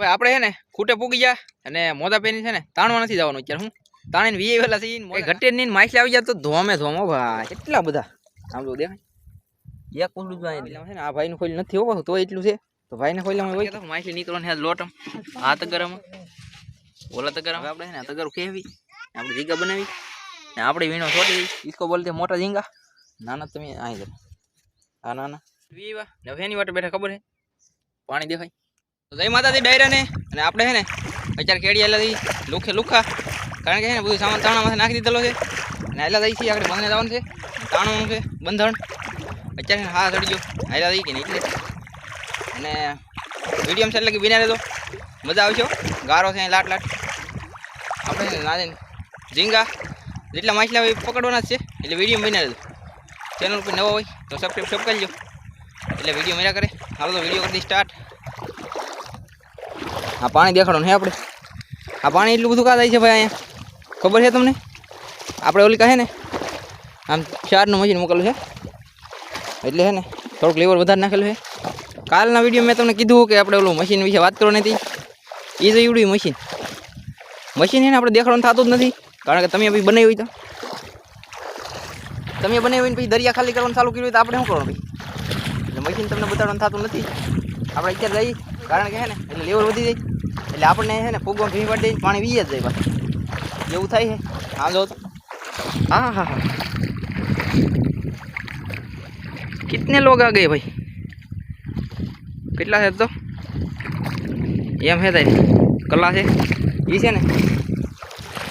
હવે આપણે છે ને ખૂટે પૂગી ગયા અને મોદા પેની છે ને તાણવા નથી જવાનું અત્યારે હું? તાણીને વી વેલા છે ઘટે ની માછલી આવી જાય તો ધોમે ધોમો ભાઈ એટલા બધા? આમ જો દેખાય? એક પૂછડું જાય એટલે છે ને આ ભાઈનું ખોલી નથી હોવું તો એટલું છે. તો ભાઈને ખોલી હોય તો માછલી નીકળવાની છે લોટમ આ તગરમ ઓલા તગરમ આપણે છે ને આ તગર કેવી આપણે જીગા બનાવી. ને આપણે વીણો છોટી દઈ. ઈસકો બોલતે મોટા ઝીંગા. નાના તમે અહીં જરા આ નાના. વીવા. ને હવે એની વાટે બેઠા ખબર છે? પાણી દેખાય. તો જય માતાજી, ડાયરા ને. અને આપણે છે ને, અત્યારે કેડી દઈ લુખે લુખા. કારણ કે છે ને, બધું સામાન તાણામાંથી નાખી દીધેલો છે. અને આયલા દઈ છીએ, આપણે બંને જવાનું છે. તાણવાનું છે બંધણ અત્યારે છે હા ચડી ગયો. આયલા દઈ કે નહીં અને મીડિયમ છે એટલે કે બિના રહેતો મજા આવશો ગારો છે, લાટ લાટ. આપણે છે ને ઝીંગા. જેટલા માછલા હોય પકડવાના જ છે, એટલે વીડિયો બિના રહેતો ચેનલ ઉપર નવો હોય, તો સબસ્ક્રાઈબ સબ કરી લો એટલે વીડિયો મેળા કરે. હાલો તો વીડિયો કરી સ્ટાર્ટ આ પાણી દેખાડો ને આપણે? આ પાણી એટલું બધું કા થાય છે ભાઈ અહીંયા? ખબર છે તમને? આપણે ઓલી કહે ને, આમ ચારનું મશીન મોકલું છે. એટલે છે ને, થોડુંક લેવર વધારે નાખેલું છે. કાલના વીડિયો મેં તમને કીધું કે આપણે ઓલું મશીન વિશે વાત કરો નથી એ તો એવડું મશીન. મશીન એને આપણે દેખાડવાનું થતું જ નથી, કારણ કે તમે પછી બનાવી હોય તો. તમે બનાવી પછી દરિયા ખાલી કરવાનું ચાલુ કર્યું હોય તો આપણે શું કરવાનું ભાઈ? એટલે મશીન તમને બતાડવાનું થતું નથી. આપણે અત્યારે જઈએ, કારણ કે હે ને, એટલે લેવલ વધી જાય. એટલે આપણને છે ને ફૂગો ભીમ પડી પાણી વીએ જ જાય પાછું. એવું થાય છે? હા, જો હા હા હા. કિતને લોગ આ ગયે ભાઈ? કેટલા છે તો? એમ હે તારી. કલા છે? એ છે ને?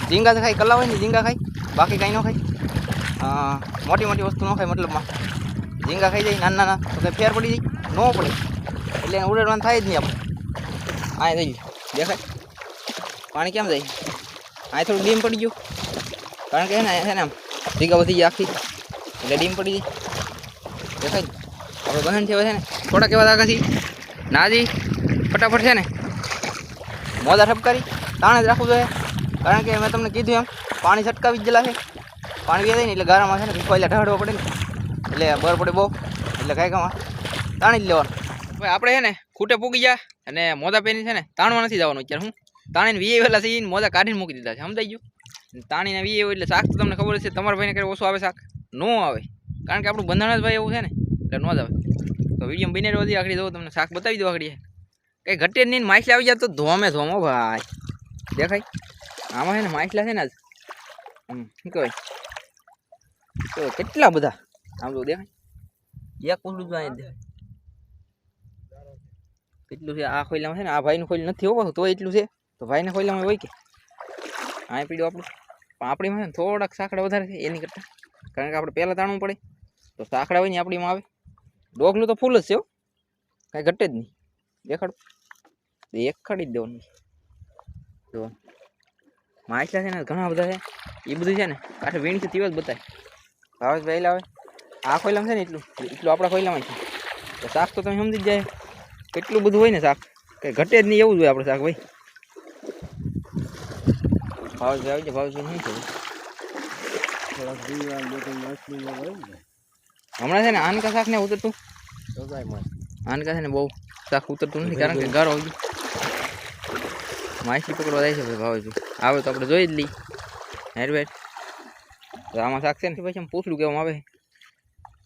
ઝીંગા તો ખાય કલા હોય ને ઝીંગા ખાય બાકી કાંઈ ન ખાય મોટી મોટી વસ્તુ ન ખાય મતલબમાં. ઝીંગા ખાઈ જાય, નાના નાના, તો ફેર પડી જાય. ન પડે. એટલે ઉડાડવાનું થાય જ નહીં આપણે. આ ગયું. દેખાય. પાણી કેમ જાય? અહીં થોડું ડીમ પડી ગયું. કારણ કે છે ને છે ને આમ ભીગા વધી ગયા આખી. એટલે ડીમ પડી જાય દેખાય આપણે બહેન છે છે ને થોડા કેવા આગળથી નાજી ફટાફટ છે ને. મોજા ઠપકારી, તાણે જ રાખવું જોઈએ. કારણ કે મેં તમને કીધું એમ, પાણી છટકાવી જ છે. પાણી વ્યા ને, એટલે ગારામાં છે ને ભીખવાયેલા ઢાળવા પડે ને. એટલે બર પડે બહુ. એટલે કાંઈ કામ તાણી જ લેવાનું. હવે આપણે છે ને, ખૂટે પૂગી ગયા. અને મોજા પેની છે ને તાણવા નથી જવાનું અત્યારે, હું? તાણીને વીએ વેલા છે મોજા કાઢીને મૂકી દીધા છે, સમજાઈ ગયું? તાણીને વીએ એટલે શાક તો તમને ખબર છે તમારા ભાઈને કંઈ ઓછું આવે શાક? ન આવે. કારણ કે આપણું બંધારણ જ ભાઈ એવું છે ને, એટલે ન જ આવે. તો વીડિયો બને વધી આખડી દઉં તમને શાક બતાવી દો આખડી કંઈ ઘટે નહીં માછલી આવી જાય તો ધોમે ધોમો ભાઈ. દેખાય? આમાં છે ને માછલા છે ને આજ. શું કહેવાય? તો કેટલા બધા? આમ તો દેખાય? એક પૂછડું જ દેખાય. કેટલું છે, આ ખોઈલામાં છે ને, આ ભાઈનું ખોઈલું નથી હોવું તો એટલું છે. તો ભાઈને ખોઈલામાં હોય કે? આ પીડ્યું આપણું. પણ છે ને, થોડાક સાંકડા વધારે છે, એની કરતાં. કારણ કે આપણે પહેલાં તાણવું પડે. તો સાંકડા હોય ને આપણીમાં આવે. ડોગલું તો ફૂલ જ છે કાંઈ ઘટે જ નહીં. દેખાડો. એક ખડી જ દેવાનું જો. માછલા છે ને, ઘણા બધા છે. એ બધું છે ને કાંઠે વીણથી છે જ બતાય. ભાવેશભાઈ લાવે. આ ખોઈલામાં છે ને, એટલું. એટલું આપણા ખોઈલામાં છે. તો શાક તો તમે સમજી જ જાય. કેટલું બધું હોય ને શાક? કંઈ ઘટે જ નહીં એવું જ હોય આપણે શાક ભાઈ. ભાવેશભાઈ આવી જાય ભાવેશભાઈ શું છે? હમણાં છે ને આનકા શાક ને ઉતરતું? આનકા છે ને બહુ શાક ઉતરતું નથી કારણ કે ગારો આવજો માછલી પકડવા જાય છે ભાઈ ભાવજી. આવે તો આપણે જોઈ જ લઈએ. હેર વેર આમાં શાક છે ને પછી પૂછલું કહેવામાં આવે.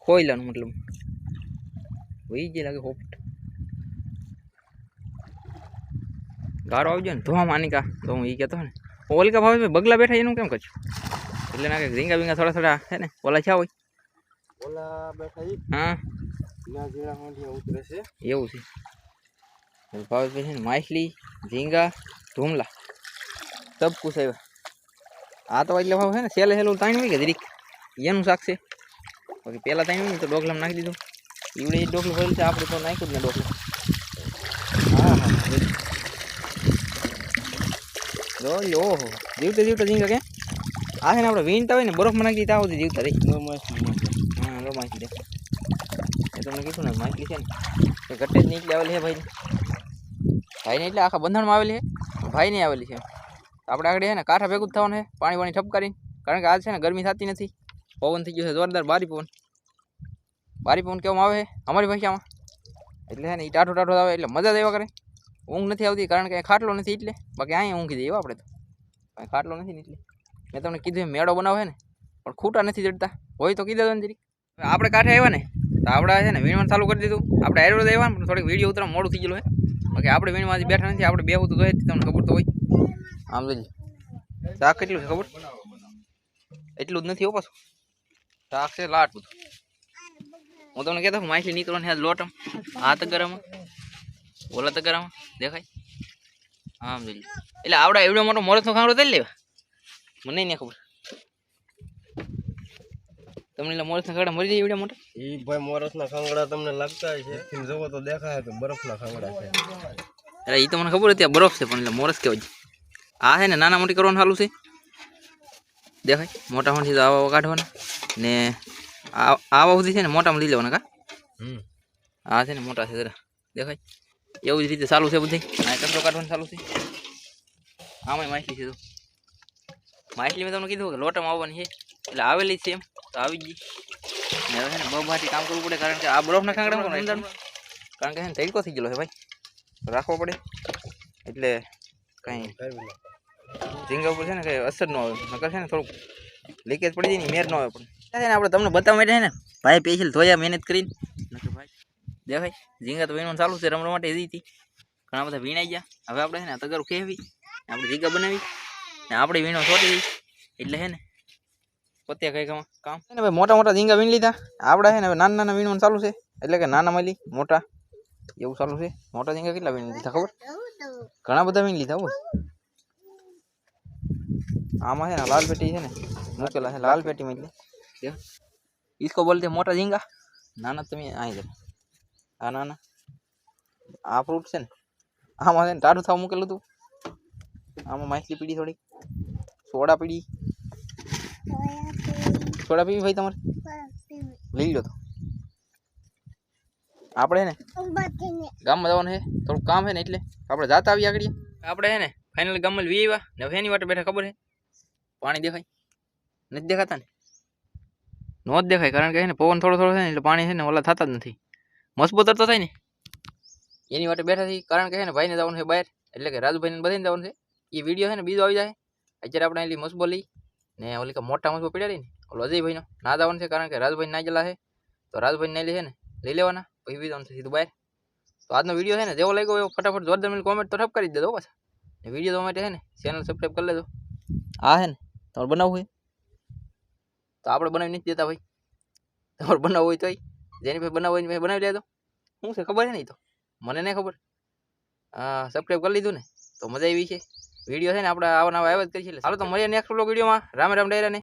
ખોઈલાનું મતલબ. વહી જે લાગે હોપટ ગારો આવી જાય ને. ધોવા માનિકા. તો હું એ કહેતો ને ઓલકા ભાવે બગલા બેઠા એનું કેમ કરશું? એટલે ના કે રીંગા બીંગા થોડા થોડા છે ને ઓલા છા હોય. ઓલા બેઠા હા. ઉતરે છે. એવું છે. ભાવેશભાઈ છે ને માછલી ઝીંગા ધૂમલા સબ કુશ આવ્યા. આ તો એટલે ભાવ છે ને સેલે સેલું તાણી હોય કે જરીક એનું શાક છે. બાકી પહેલાં તાણી હોય ને તો ડોકલામાં નાખી દીધું. ઈવડે ડોકલું ભરેલું છે આપણે તો નાખ્યું જ ને ડોકલું હા હા જો યો ઓહો. જીવતા જીવતા ઝીંગા કે? આ છે ને આપણે વિનતા હોય ને બરફમાં નાખી દીધા સુધી જીવતા રહી હા લો માછલી દેખો એ તમને કીધું ને માછલી છે ને ઘટે જ નીકળી આવેલી છે ભાઈ. ભાઈને એટલે આખા બંધારણમાં આવેલી છે. ભાઈને આવેલી છે. આપણે આગળ છે ને કાંઠા ભેગું જ થવાનું છે પાણી પાણી ઠપકારીને. કારણ કે આજ છે ને ગરમી થતી નથી. પવન થઈ ગયો છે જોરદાર બારી પવન. બારી પવન કેવામાં આવે છે અમારી ભાષામાં. એટલે છે ને એ ટાઢો ટાઢો આવે એટલે મજા જ એવા કરે. ઊંઘ નથી આવતી કારણ કે ખાટલો નથી એટલે. બાકી અહીંયા ઊંઘી જઈએ આપણે તો. કાંઈ ખાટલો નથી એટલે મેં તમને કીધું મેળો બનાવો ને, પણ ખૂટા નથી જડતા હોય તો કીધું ને જરી આપણે કાંઠે આવ્યા ને, તો આપણે છે ને વીણવાનું ચાલુ કરી દીધું. આપણે આયુર્વેદ આવ્યા ને, પણ થોડીક વીડિયો ઉતરા મોડું થઈ ગયેલું હોય બાકી આપણે વીણવા બેઠા નથી, આપણે બેવું તો જોઈએ તમને ખબર તો હોય. આમ જોઈએ શાક કેટલું છે ખબર? એટલું જ નથી હો પાછું. શાક છે લાટ બધું. હું તમને કહેતો માછલી નીકળવાની લોટમ હાથ તગરામાં ઓલા તગરામાં દેખાય? આમ જોઈ એટલે આવડા એવડો મોટો મોરસનો ખાંડો થઈ લેવા? મને નહીં ખબર. તમને એટલે મોરસના ખાંડા મરી જાય એવડા મોટા? ઈ ભાઈ મોરસના ખાંગડા તમને લાગતા છે એમ જોવો તો દેખાય કે બરફના ખાંગડા છે. એટલે એ તો મને ખબર હતી બરફ છે પણ એટલે મોરસ કહેવાય છે. આ છે ને નાના મોટી કરવાનું સારું છે. દેખાય? મોટા મોટી તો આવા કાઢવાના. ને આ આવા સુધી છે ને મોટામાં લઈ લેવાના કા? હમ. આ છે ને મોટા છે જરા. દેખાય? એવું જ રીતે ચાલુ છે બધું. આ કચરો કાઢવાનું ચાલુ છે. આમાં માછલી છે તો. માછલી મેં તમને કીધું કે લોટામાં આવવાની છે. એટલે આવેલી જ છે એમ. તો આવી જ ગઈ. ને હવે છે ને બબાથી કામ કરવું પડે કારણ કે આ બરફના ખાંગડા કોણ કારણ કે છે ને થઈ ગયેલો છે ભાઈ. રાખવો પડે. એટલે કાંઈ ઝીંગા ઉપર છે ને કંઈ અસર ન આવે. નકર છે ને થોડુંક લીકેજ પડી જાય ને મેર ન આવે પણ. આપણે તમને બતાવવા માટે છે ને ભાઈ સ્પેશિયલ ધોયા મહેનત કરીને જે ભાઈ. ઝીંગા તો વીણવાનું ચાલુ છે, રમવા માટે જીતી ઘણા બધા વીણાઈ ગયા. હવે આપણે છે ને તગરું ખેવી આપણે ઝીંગા બનાવી. ને આપણે વીણો છોડી દઈ એટલે છે ને પોતે કઈ કામ. છે ને ભાઈ, મોટા મોટા ઝીંગા વીણ લીધા. આપણે છે ને હવે નાના નાના વીણવાનું ચાલુ છે. એટલે કે નાના મળી, મોટા. એવું ચાલુ છે. મોટા ઝીંગા કેટલા વીણ લીધા ખબર? ઘણા બધા વીણ લીધા હોય. આમાં છે ને લાલ પેટી છે ને, મૂકેલા છે. લાલ પેટીમાં એટલે. ઈસકો બોલતે મોટા ઝીંગા. નાના તમે અહીં જાય આ નાના આ ફ્રૂટ છે ને, આમાં છે ને ટાઢું થવા મૂકેલું હતું આમાં માછલી પીડી થોડી સોડા પીડી. સોડા પીવી ભાઈ તમારે? લઈ લો તો. આપણે છે ને, ગામમાં જવાનું છે થોડુંક કામ છે ને એટલે. આપણે જાતા આવીએ આગળ. આપણે છે ને ફાઇનલ ગામમાં વી આવ્યા ને હવે એની વાટે બેઠા ખબર છે પાણી દેખાય. નથી દેખાતા ને? નો જ દેખાય, કારણ કે છે ને પવન થોડો થોડો થાય ને, એટલે પાણી છે ને ઓલા થતા જ નથી. મજબૂત તો થાય ને. એની માટે બેઠા છીએ, કારણ કે છે ને ભાઈને જવાનું છે બહાર, એટલે કે રાજુભાઈને બધાને જવાનું છે. એ વીડિયો છે ને બીજો આવી જાય. અત્યારે આપણે એલી મસબો લઈ ને ઓલી મોટા મસબો પીડ્યા ને. ઓલો અજયભાઈનો, ના જવાનું છે કારણ કે રાજુભાઈ ના ગયેલા છે. તો રાજુભાઈ નહીં લે છે ને, લઈ લેવાના, પછી બીજાનું છે સીધું બહાર. તો આજનો વીડિયો છે ને જેવો લાગ્યો એવો ફટાફટ જોરદાર મને કોમેન્ટ તો ઠપ કરી દેજો પાછા. ને વીડિયો જોવા માટે છે ને ચેનલ સબસ્ક્રાઈબ કરી લેજો. હા છે ને, તમારે બનાવવું હોય? તો આપણે બનાવી નથી દેતા ભાઈ. તમારે બનાવવું હોય તોય. જેની ભાઈ બનાવવાની ભાઈ બનાવી લેજો. શું છે ખબર છે નહીં તો? મને નહીં ખબર. હા સબસ્ક્રાઈબ કરી લીધું ને? તો મજા આવી છે. વીડિયો છે ને આપણે આવા નવા આવ્યા જ કરીએ ચાલો તો મળીએ નેક્સ્ટ બ્લોગ વિડીયોમાં. રામ રામ ડાયરાને.